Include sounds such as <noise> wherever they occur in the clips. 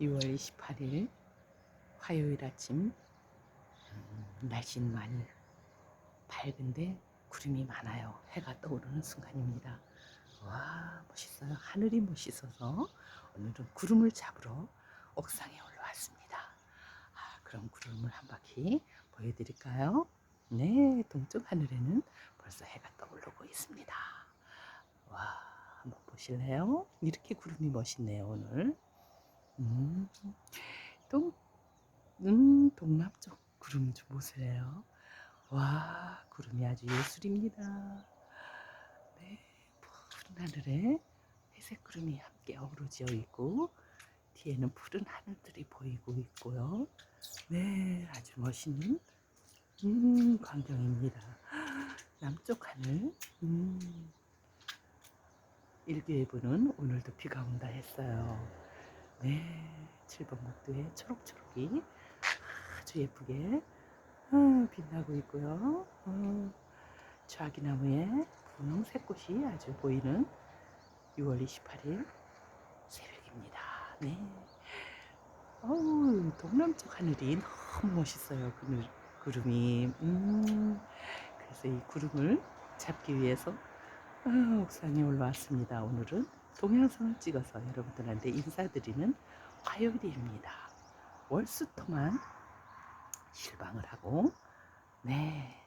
6월 28일 화요일 아침 음, 날씨는 많이 밝은데 구름이 많아요. 해가 떠오르는 순간입니다. 와 멋있어요. 하늘이 멋있어서 오늘은 구름을 잡으러 옥상에 올라왔습니다. 아, 그럼 구름을 한 바퀴 보여드릴까요? 네, 동쪽 하늘에는 벌써 해가 떠오르고 있습니다. 와, 한번 보실래요? 이렇게 구름이 멋있네요, 오늘. 음, 동, 음, 동남쪽 구름 좀 보세요. 와, 구름이 아주 예술입니다. 네, 푸른 하늘에 회색 구름이 함께 어우러져 있고, 뒤에는 푸른 하늘들이 보이고 있고요. 네, 아주 멋있는 음, 광경입니다. 남쪽 하늘, 음, 일교예보는 오늘도 비가 온다 했어요. 네, 7번 목도에 초록초록이 아주 예쁘게 어, 빛나고 있고요. 어, 좌기나무에 분홍색 꽃이 아주 보이는 6월 28일 새벽입니다. 네. 어우, 동남쪽 하늘이 너무 멋있어요. 그늘, 구름이. 음, 그래서 이 구름을 잡기 위해서 아, 옥상에 올라왔습니다. 오늘은 동영상을 찍어서 여러분들한테 인사드리는 화요일입니다. 월수토만 실방을 하고, 네,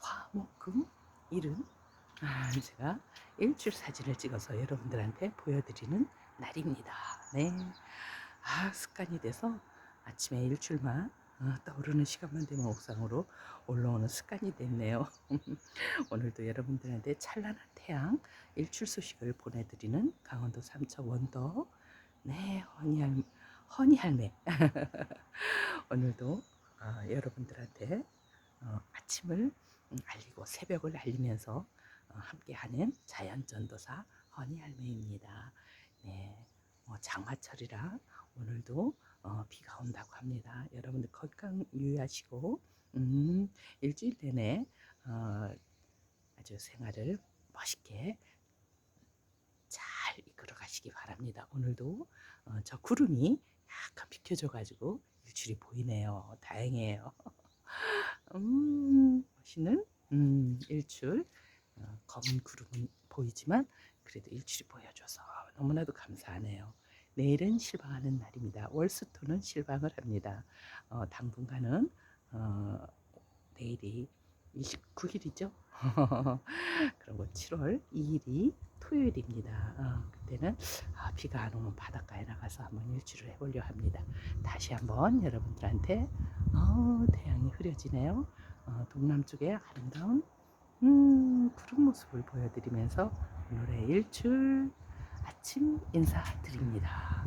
화목금 일은 아, 제가 일출 사진을 찍어서 여러분들한테 보여드리는 날입니다. 네, 아 습관이 돼서 아침에 일출만 어, 떠오르는 시간만 되면 옥상으로 올라오는 습관이 됐네요. <laughs> 오늘도 여러분들한테 찬란한 태양 일출 소식을 보내드리는 강원도 삼척 원더 네 허니할 허니할매 <laughs> 오늘도 어, 여러분들한테 어, 아침을 음, 알리고 새벽을 알리면서 어, 함께하는 자연전도사 허니할매입니다. 네, 뭐 장마철이라 오늘도 어, 비가 온다고 합니다. 여러분들 건강 유의하시고 음, 일주일 내내 어, 아주 생활을 멋있게 잘 이끌어 가시기 바랍니다. 오늘도 어, 저 구름이 약간 비켜져가지고 일출이 보이네요. 다행이에요. <laughs> 음, 멋있는 음, 일출. 어, 검은 구름은 보이지만 그래도 일출이 보여줘서 너무나도 감사하네요. 내일은 실방하는 날입니다. 월수토는 실방을 합니다. 어, 당분간은 어, 내일이 29일이죠. 그리고 7월 2일이 토요일입니다. 어, 그때는 아, 비가 안 오면 바닷가에 나가서 한번 일주를 해보려 합니다. 다시 한번 여러분들한테 어, 태양이 흐려지네요. 어, 동남쪽에 아름다운 음, 푸른 모습을 보여드리면서 오늘의 일출 아침 인사드립니다.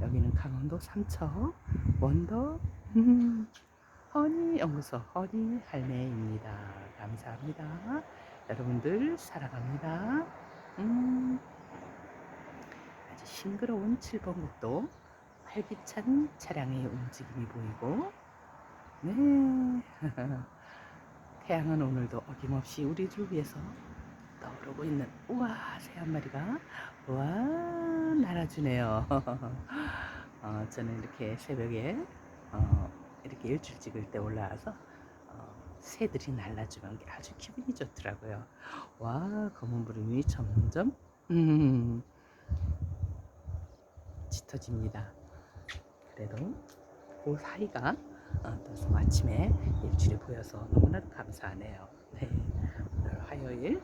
여기는 강원도 삼척 원더 음, 허니 연구소 허니 할매입니다. 감사합니다. 여러분들 사랑합니다. 음, 아주 싱그러운 7번 국도 활기찬 차량의 움직임이 보이고 네 <laughs> 태양은 오늘도 어김없이 우리를 위해서 떠오르고 있는 우와 새 한 마리가 우와 날아주네요. <laughs> 어, 저는 이렇게 새벽에 어, 이렇게 일출 찍을 때 올라와서 어, 새들이 날아주는 게 아주 기분이 좋더라고요. 와 검은 구름이 점점 음, 짙어집니다. 그래도 그 사이가 어, 떠서 아침에 일출이 보여서 너무나도 감사하네요. 네, 오늘 화요일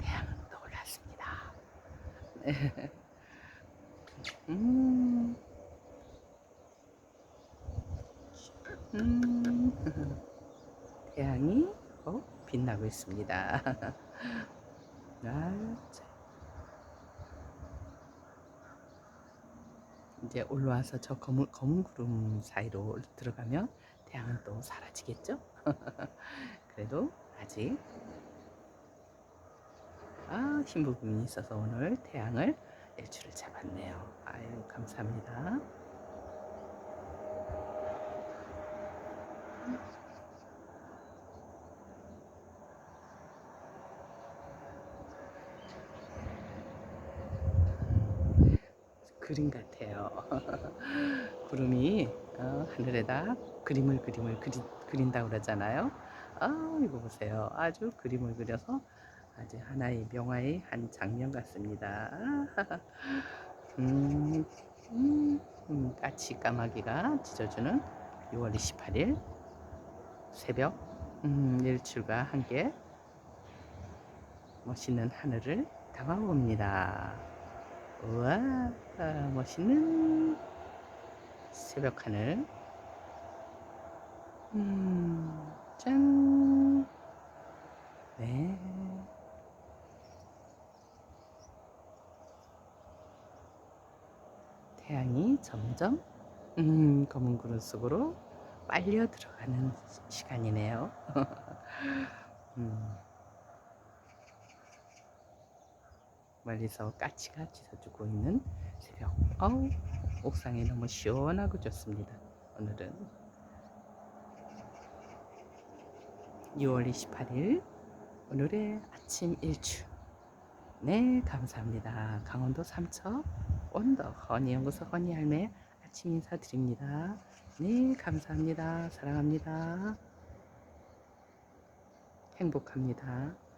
태양은 떠올랐습니다. 네. 음, <laughs> 음, 태양이 어, 빛나고 있습니다. <laughs> 아, 참. 이제 올라와서 저 검은, 검은 구름 사이로 들어가면 태양은 또 사라지겠죠? <laughs> 그래도 아직 아, 흰 부분이 있어서 오늘 태양을 일출을 잡았네요. 아유, 감사합니다. 그림 같아요. <laughs> 구름이 어, 하늘에다 그림을 그림을 그리, 그린다고 그러잖아요. 아 이거 보세요. 아주 그림을 그려서 아주 하나의 명화의 한 장면 같습니다. <laughs> 음, 음, 음, 까치 까마귀가 짖어주는 6월 28일 새벽 음, 일출과 함께 멋있는 하늘을 담아봅니다. 우와, 멋있는 새벽 하늘. 음, 짠. 네. 태양이 점점 음, 검은 구름 속으로 빨려 들어가는 시- 시간이네요. <laughs> 음. 멀리서 까치가 짖어주고 있는 새벽. 어우, 옥상이 너무 시원하고 좋습니다. 오늘은 6월 28일 오늘의 아침 일출. 네, 감사합니다. 강원도 삼척 언덕 허니연구소 허니할매 아침 인사드립니다. 네, 감사합니다. 사랑합니다. 행복합니다.